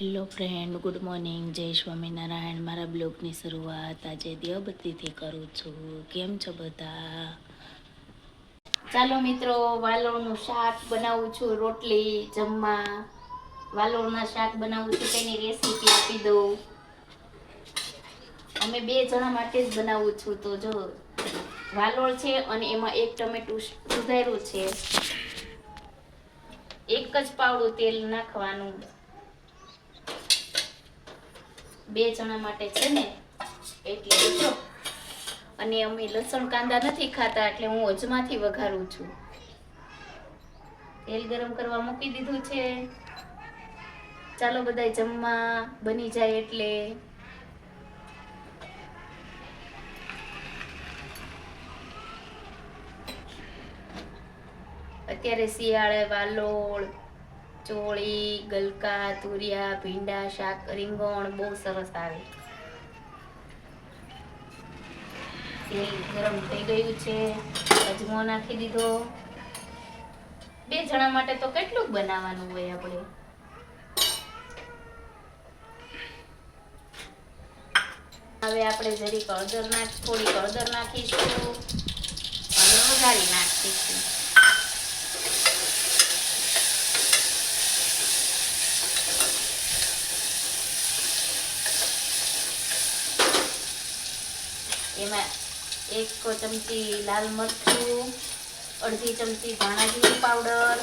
Hello friend good morning જય સ્વામિનારાયણ મારા બ્લોગની શરૂઆત આજે દિયોબત્તીથી કરું છું કેમ છો બધા ચાલો મિત્રો વાલોળનું શાક બનાવું છું. રોટલી, જમવા. વાલોના શાક બનાવું છું. તેની રેસીપી આપી દઉં. અમે બે જણા માટે જ બનાવું છું. તો જો, વાલોળ છે અને એમાં એક ટમેટું સુધાર્યું છે. એક જ પાવડું તેલ નાખવાનું. બે જણા માટે છે ને, એટલે જો, અને અમે લસણ કાંદા નથી ખાતા, એટલે હું અજમાથી વઘારું છું. તેલ ગરમ કરવા મૂકી દીધું છે. ચાલો બધા જમવા બની જાય એટલે. અત્યારે શિયાળે વાલોળ ચોળી, ગલકા, તુરિયા, ભીંડા, શાક, રીંગણ બહુ સરસ આવે. તેલ ગરમ થઈ ગયું છે. અજમો નાખી દીધો. બે જણા માટે તો કેટલું બનાવવાનું હોય આપણે? હવે આપણે જરીક હળદર નાખ, થોડી હળદર નાખીશું અને વઘારી નાખીશું. એમાં એક ચમચી લાલ મરચું, અડધી ચમચી ધાણા જીરું પાવડર,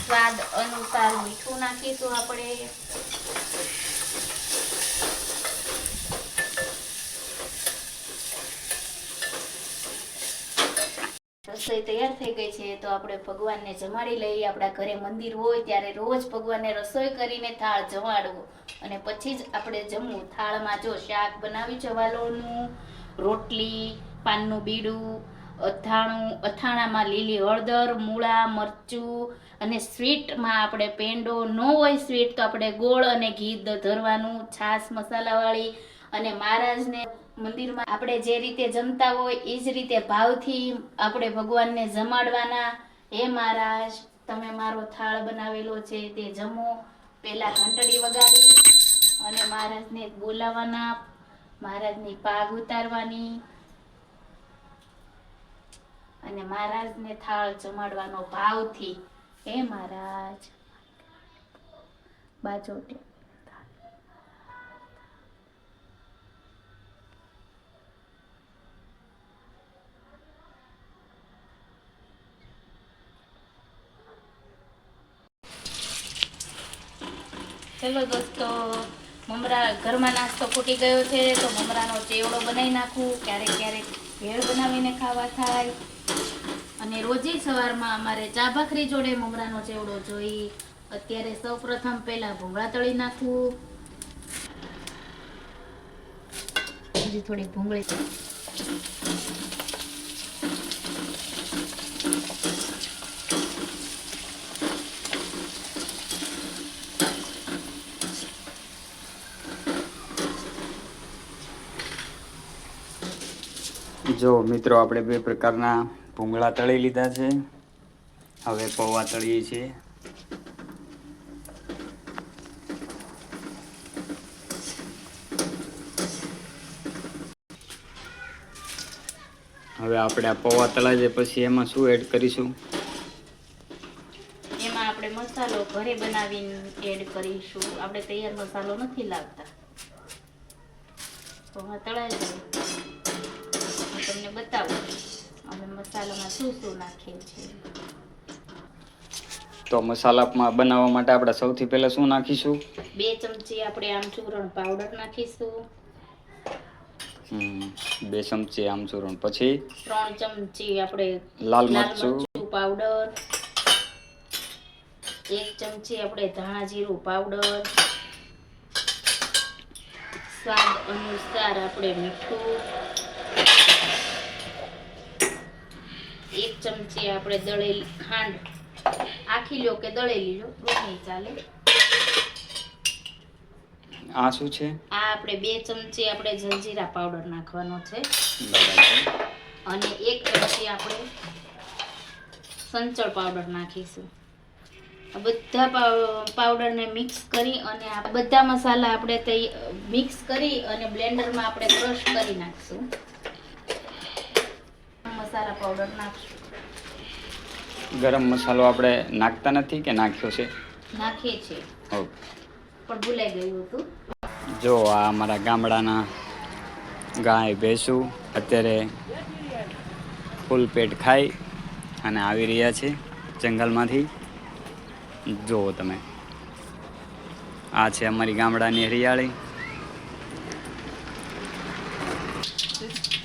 સ્વાદ અનુસાર મીઠું નાખીશું આપણે. રસોઈ તૈયાર થઈ ગઈ છે, તો આપણે ભગવાનને જમાડી લઈએ. આપણા ઘરે મંદિર હોય ત્યારે રોજ ભગવાનને રસોઈ કરીને થાળ જમાડવો. અને પછી જ આપણે જમવું. થાળમાં જો શાક બનાવ્યું છે, વાલોનું, રોટલી, પાનનું બીડું, અથાણું, અથાણામાં લીલી હળદર, મૂળા, મરચું અને સ્વીટમાં આપણે પેંડો ન હોય સ્વીટ, તો આપણે ગોળ અને ઘી ધરવાનું, છાશ, મસાલાવાળી અને મહારાજને મંદિરમાં આપણે જે રીતે જમતા હોય એ જ રીતે ભાવથી આપણે ભગવાનને જમાડવાના. હે મહારાજ, તમે મારો થાળ બનાવેલો છે તે જમો. પેલા ઘંટડી વગાડી અને મહારાજને બોલાવવાના. મહારાજની પાગ ઉતારવાની અને મહારાજને થાળ જમાડવાનો ભાવથી. હે મહારાજ. બાજોટે. ચલો દોસ્તો, મમરા ઘરમાં નાસ્તો ફૂટી ગયો છે, તો મમરાનો ચેવડો બનાવી નાખું. ક્યારેક ક્યારેક ભેળ બનાવીને ખાવા થાય. અને રોજે સવારમાં અમારે ચા ભાખરી જોડે મમરાનો ચેવડો જોઈ. અત્યારે સૌ પ્રથમ પહેલા ભૂંગળા તળી નાખું. હજી થોડી ભૂંગળી જો મિત્રો, આપણે બે પ્રકારના ભૂંગળા તળી લીધા છે. હવે પૌવા તળીએ છીએ. હવે આપણે આ પૌવા તળાઈ છે પછી એમાં શું એડ કરીશું? એમાં આપણે મસાલો ઘરે બનાવીને એડ કરીશું. આપણે તૈયાર મસાલો નથી લાવતા પૌવા તળાય તળાઈ મસાલામાં શું શું નાખીએ છીએ તો મસાલામાં બનાવવા માટે આપણે સૌથી પહેલા શું નાખીશું? બે ચમચી આપણે આમચૂરણ પાવડર નાખીશું. બે ચમચી આમચૂરણ. પછી? ત્રણ ચમચી આપણે લાલ મરચું પાવડર. એક ચમચી આપણે ધાણા જીરું પાવડર. સ્વાદ અનુસાર આપણે મીઠું. એક ચમચી આપણે દળેલી ખાંડ આખી લો કે દળેલી લો બંને ચાલે. આ શું છે? આ આપણે બે ચમચી આપણે જલજીરા પાવડર નાખવાનો છે. અને એક ચમચી આપણે સંચળ પાવડર નાખીશું. બધા પાવ- પાવડરને મિક્સ કરી અને આ બધા મસાલા આપણે મિક્સ કરી અને બ્લેન્ડરમાં આપણે ક્રશ કરી નાખશું. મસાલા પાવડર નાખશું. ગરમ મસાલો આપણે નાખતા નથી કે નાખ્યો છે? નાખીએ છીએ. ઓકે. પણ ભૂલાઈ ગયું હતું. જો આ અમારા ગામડાના ગાય ભેંસું અત્યારે ફૂલ પેટ ખાઈ અને આવી રહ્યા છે જંગલમાંથી. જુઓ તમે. આ છે અમારી ગામડાની હરિયાળી.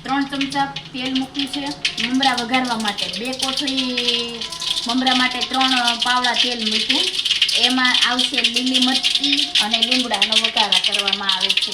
ત્રણ ચમચા તેલ મૂક્યું છે. મમરા વઘારવા માટે બે કોથળી, મમરા માટે ત્રણ પાવડા તેલ મૂક્યું. એમાં આવશે લીલી મરચી અને લીમડાનો વઘારા કરવામાં આવે છે.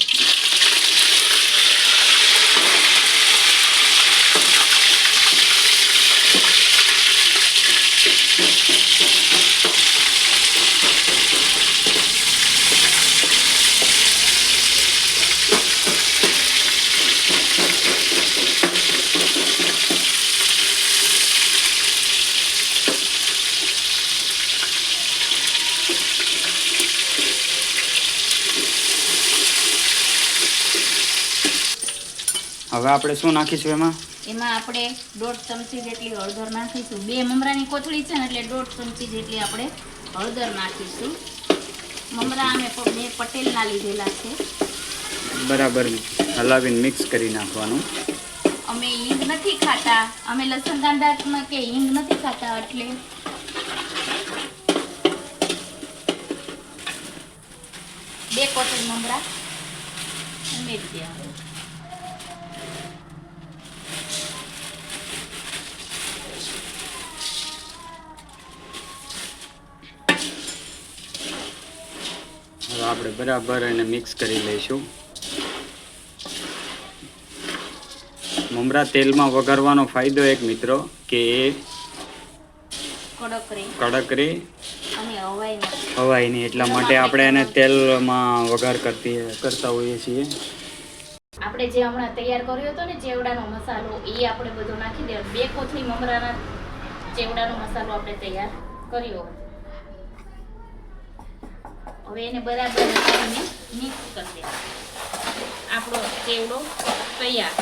હવે આપણે શું નાખીશું એમાં? એમાં આપણે દોઢ ચમચી જેટલી હળદર નાખીશું. બે મમરાની કોથળી છે ને એટલે દોઢ ચમચી જેટલી આપણે હળદર નાખીશું. મમરા અમે બે પટેલના લીધેલા છે. બરાબર હલાવીને મિક્સ કરી નાખવાનું. અમે હિંગ નથી ખાતા. અમે લસણ કાંદામાં કે હિંગ નથી ખાતા એટલે. બે કોથળી મમરા ઉમેરી દેવાનું આપણે બરાબર એને મિક્સ કરી લઈશું. મમરા તેલમાં વઘારવાનો ફાયદો એક મિત્રો કે એ કડક રહે. કડક રહે. અને હવાઈ હવાય નહીં એટલા માટે આપણે એને તેલમાં વઘાર કરતી કરતા હોઈએ છીએ. આપણે જે હમણાં તૈયાર કર્યો હતો ને ચેવડાનો મસાલો એ આપણે બધો નાખી દે બે કોથળી મમરાના ચેવડાનો મસાલો આપણે તૈયાર કર્યો. હવે એને બરાબર કરીને મિક્સ કરી દેવાનો. આપણો ચેવડો તૈયાર.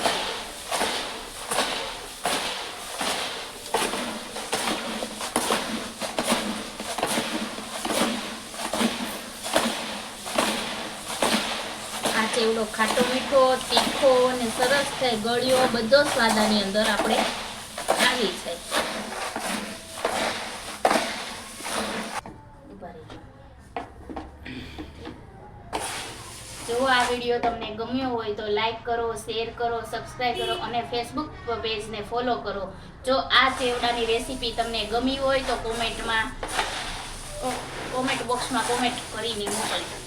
આ ચેવડો ખાટો મીઠો, તીખો અને સરસ થાય, ગળ્યો, બધો સ્વાદ આની અંદર આપણે આવી જાય આ વીડિયો તમને ગમ્યો હોય તો લાઈક કરો શેર કરો સબસ્ક્રાઈબ કરો અને ફેસબુક પેજને ફોલો કરો. જો આ ચેવડાની રેસીપી તમને ગમી હોય તો કોમેન્ટમાં કોમેન્ટ બોક્સમાં કોમેન્ટ કરીને મોકલજો.